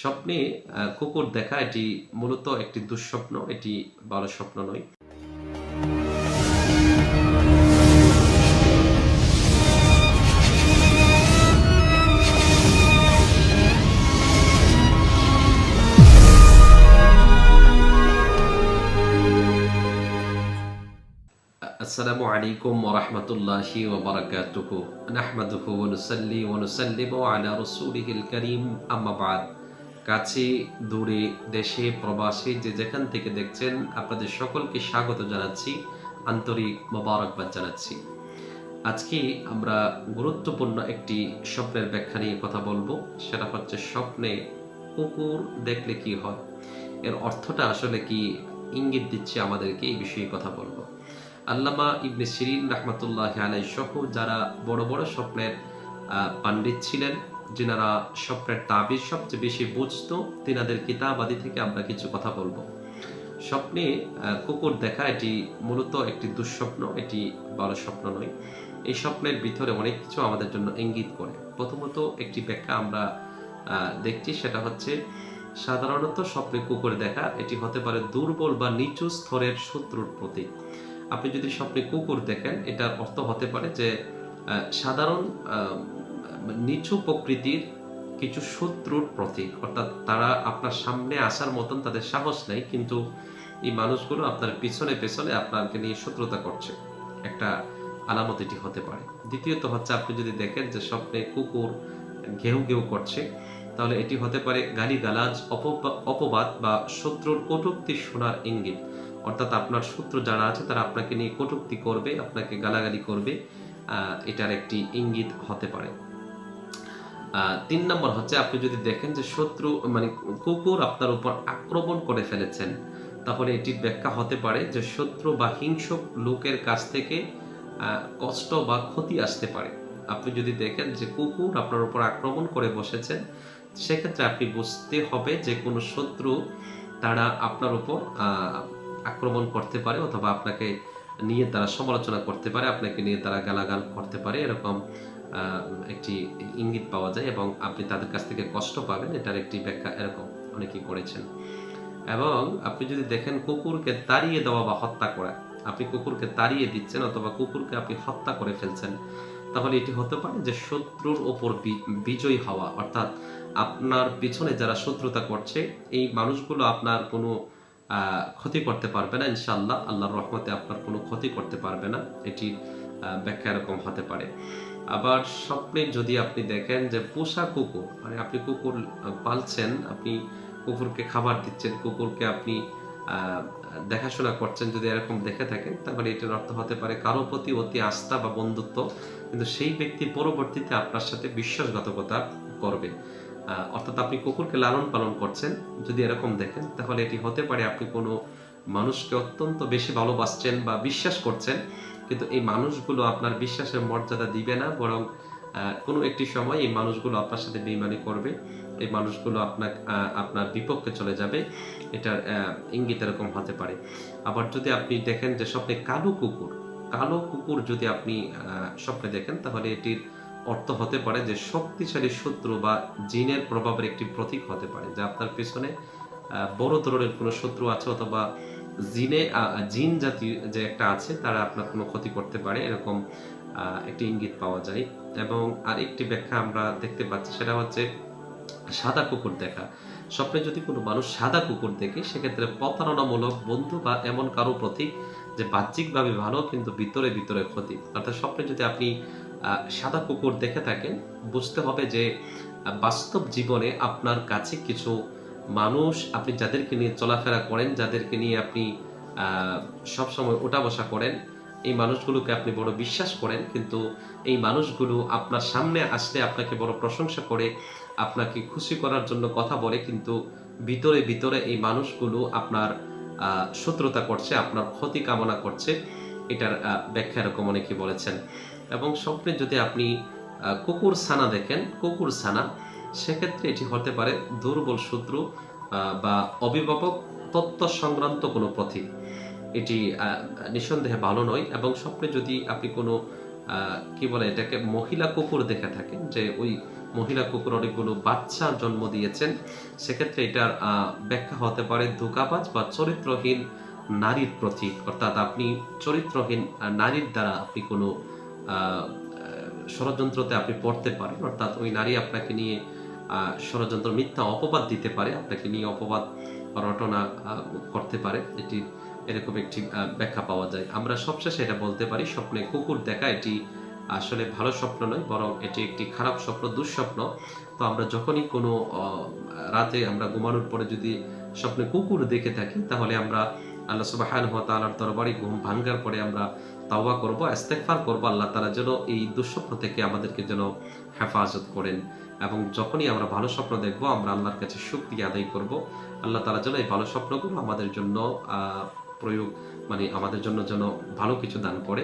স্বপ্নে আহ, কুকুর দেখা এটি মূলত একটি দুঃস্বপ্ন এটি ভালো স্বপ্ন নয় السلام عليكم ورحمة الله وبركاته نحمده ونصلي ونسلم على رسوله الكريم أما بعد কাছে, দূরে, দেশে, প্রবাসে যে যেখান থেকে দেখছেন, আপনাদের সকলকে স্বাগত জানাচ্ছি, আন্তরিক মোবারকবাদ জানাচ্ছি। আজকে আমরা গুরুত্বপূর্ণ একটি স্বপ্নের ব্যাখ্যা নিয়ে কথা বলব, সেটা হচ্ছে স্বপ্নে কুকুর দেখলে কি হয়? এর অর্থটা আসলে কি? ইঙ্গিত দিচ্ছে আমাদেরকে এই বিষয়ে কথা বলব। আল্লামা ইবনে সিরিন রহমতুল্লাহ আলাই সহ যারা বড় বড় স্বপ্নের পণ্ডিত ছিলেন যিনারা স্বপ্নের তাবিজ সবচেয়ে বেশি বুঝতো, তিনাদের কিতাবাদি থেকে আমরা কিছু কথা বলব। স্বপ্নে কুকুর দেখা এটি মূলত একটি দুঃস্বপ্ন, এটি ভালো স্বপ্ন নয়। এই স্বপ্নের ভিতরে অনেক কিছু আমাদের জন্য ইঙ্গিত করে। প্রথমত একটি ব্যাখ্যা আমরা দেখছি, সেটা হচ্ছে সাধারণত স্বপ্নে কুকুর দেখা এটি হতে পারে দুর্বল বা নিচু স্তরের শত্রুর প্রতীক। আপনি যদি স্বপ্নে কুকুর দেখেন, এটার অর্থ হতে পারে যে সাধারণ নিচু প্রকৃতির কিছু শত্রুর প্রতীক। অর্থাৎ তারা আপনার সামনে আসার মতন তাদের সাহস নেই, কিন্তু এই মানুষগুলো আপনার পিছনে পেছনে আপনাকে নিয়ে শত্রুতা করছে। একটা আলামত এটি হতে পারে। দ্বিতীয়ত হচ্ছে আপনি যদি দেখেন যে স্বপ্নে কুকুর ঘেউ ঘেউ করছে, তাহলে এটি হতে পারে গালি গালাজ অপবাদ বা শত্রুর কটুক্তি শোনার ইঙ্গিত। অর্থাৎ আপনার শত্রু যারা আছে তারা আপনাকে নিয়ে কটুক্তি করবে, আপনাকে গালাগালি করবে এটার একটি ইঙ্গিত হতে পারে। তিন নম্বর হচ্ছে আপনি যদি দেখেন যে শত্রু মানে কুকুর আপনার উপর আক্রমণ করে ফেলেছেন, তাহলে এটির ব্যাখ্যা হতে পারে যে শত্রু বা হিংসুক লোকের কাছ থেকে কষ্ট বা ক্ষতি আসতে পারে। আপনি যদি দেখেন যে কুকুর আপনার উপর আক্রমণ করে বসেছেন সেক্ষেত্রে আপনি বুঝতে হবে যে কোনো শত্রু তারা আপনার উপর আক্রমণ করতে পারে অথবা আপনাকে নিয়ে তারা সমালোচনা করতে পারে, আপনাকে নিয়ে তারা গালাগাল করতে পারে, এরকম একটি ইঙ্গিত পাওয়া যায় এবং আপনি তাদের কাছ থেকে কষ্ট পাবেন, এটার একটি ব্যাখ্যা এরকম অনেকেই করেছেন। এবং আপনি যদি দেখেন কুকুরকে তাড়িয়ে দেওয়া বা হত্যা করা, আপনি কুকুরকে তাড়িয়ে দিচ্ছেন অথবা কুকুরকে আপনি হত্যা করে ফেলছেন, তাহলে এটি হতে পারে যে শত্রুর ওপর বিজয়ী হওয়া, অর্থাৎ আপনার পিছনে যারা শত্রুতা করছে, এই মানুষগুলো আপনার কোনো ক্ষতি করতে পারবে না ইনশাল্লাহ আল্লাহর রহমতে আপনার কোনো ক্ষতি করতে পারবে না। এটি ব্যাখ্যা এরকম হতে পারে। আবার স্বপ্নে যদি আপনি দেখেন যে পোষা কুকুর মানে আপনি কুকুর পালছেন, আপনি কুকুরকে খাবার দিচ্ছেন, কুকুরকে আপনি দেখাশোনা করছেন, যদি এরকম দেখে থাকেন তাহলে এটার অর্থ হতে পারে কারও প্রতি অতি আস্থা বা বন্ধুত্ব, কিন্তু সেই ব্যক্তি পরবর্তীতে আপনার সাথে বিশ্বাসঘাতকতা করবে। অর্থাৎ আপনি কুকুরকে লালন পালন করছেন, যদি এরকম দেখেন, তাহলে এটি হতে পারে আপনি কোনো মানুষকে অত্যন্ত বেশি ভালোবাসছেন বা বিশ্বাস করছেন কিন্তু এই মানুষগুলো আপনার বিশ্বাসের মর্যাদা দিবে না, বরং কোনো একটি সময় এই মানুষগুলো আপনার সাথে বেইমানি করবে, এই মানুষগুলো আপনার আপনার বিপক্ষে চলে যাবে, এটার ইঙ্গিত এরকম হতে পারে। আবার যদি আপনি দেখেন যে স্বপ্নে কালো কুকুর কালো কুকুর যদি আপনি স্বপ্নে দেখেন, তাহলে এটির অর্থ হতে পারে যে শক্তিশালী শত্রু বা জিনের প্রভাবের একটি প্রতীক হতে পারে, যা আপনার পেছনে বড় ধরনের কোনো শত্রু আছে অথবা জিনে জিন জাতীয় যে একটা আছে, তারা আপনার কোনো ক্ষতি করতে পারে, এরকম একটি ইঙ্গিত পাওয়া যায়। এবং আরেকটি ব্যাখ্যা আমরা দেখতে পাচ্ছি, সেটা হচ্ছে সাদা কুকুর দেখা। স্বপ্নে যদি কোনো মানুষ সাদা কুকুর দেখে, সেক্ষেত্রে প্রতারণামূলক বন্ধু বা এমন কারও প্রতীক যে বাহ্যিকভাবে ভালো, কিন্তু ভিতরে ভিতরে ক্ষতি। অর্থাৎ স্বপ্নে যদি আপনি সাদা কুকুর দেখে থাকেন, বুঝতে হবে যে বাস্তব জীবনে আপনার কাছে কিছু মানুষ, আপনি যাদেরকে নিয়ে চলাফেরা করেন, যাদেরকে নিয়ে আপনি সবসময় ওঠা বসা করেন, এই মানুষগুলোকে আপনি বড় বিশ্বাস করেন, কিন্তু এই মানুষগুলো আপনার সামনে আসলে আপনাকে বড় প্রশংসা করে, আপনাকে খুশি করার জন্য কথা বলে, কিন্তু ভিতরে ভিতরে এই মানুষগুলো আপনার শত্রুতা করছে, আপনার ক্ষতি কামনা করছে, এটার ব্যাখ্যা এরকম অনেকে বলেছেন। এবং স্বপ্নে যদি আপনি কুকুর ছানা দেখেন, কুকুর ছানা সেক্ষেত্রে এটি হতে পারে দুর্বল শত্রু বা অভিভাবক তত্ত্ব সংক্রান্ত কোনো প্রতীক এটি নিঃসন্দেহে ভালো নয় এবং স্বপ্নে যদি আপনি কোনো কি বলে এটাকে, মহিলা কুকুর দেখে থাকেন যে ওই মহিলা কুকুর অনেকগুলো বাচ্চা জন্ম দিয়েছেন, সেক্ষেত্রে এটার ব্যাখ্যা হতে পারে ধোকাবাজ বা চরিত্রহীন নারীর প্রতীক অর্থাৎ আপনি চরিত্রহীন নারীর দ্বারা আপনি কোনো ষড়যন্ত্রতে আপনি পড়তে পারেন। অর্থাৎ ওই নারী আপনাকে নিয়ে ষড়যন্ত্র, মিথ্যা অপবাদ দিতে পারে, আপনাকে নিয়ে অপবাদ, রটনা করতে পারে। এটি এরকম একটি ব্যাখ্যা পাওয়া যায়। আমরা সবশেষে এটা বলতে পারি, স্বপ্নে কুকুর দেখা এটি আসলে ভালো স্বপ্ন নয়, বরং এটি একটি খারাপ স্বপ্ন, দুঃস্বপ্ন। তো আমরা যখনই কোনো রাতে আমরা ঘুমানোর পরে যদি স্বপ্নে কুকুর দেখে থাকি, তাহলে আমরা আল্লাহ সুবাহান হওয়া তালার দরবারে ঘুম ভাঙ্গার পরে আমরা তাওবা করব, ইস্তেগফার করব, আল্লাহ তারা যেন এই দুঃস্বপ্ন থেকে আমাদেরকে যেন হেফাজত করেন এবং যখনই আমরা ভালো স্বপ্ন দেখব, আমরা আল্লাহর কাছে শুক্রিয়া আদায় করব। আল্লাহ তারা যেন এই ভালো স্বপ্নগুলো আমাদের জন্য প্রয়োগ মানে আমাদের জন্য যেন ভালো কিছু দান করে।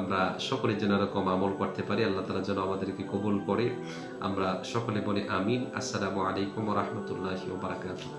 আমরা সকলে যেন এরকম আমল করতে পারি, আল্লাহ তালা যেন আমাদেরকে কবুল করে। আমরা সকলে বলি আমিন। আসসালামু আলাইকুম রহমতুল্লাহ বারাকাতুহ।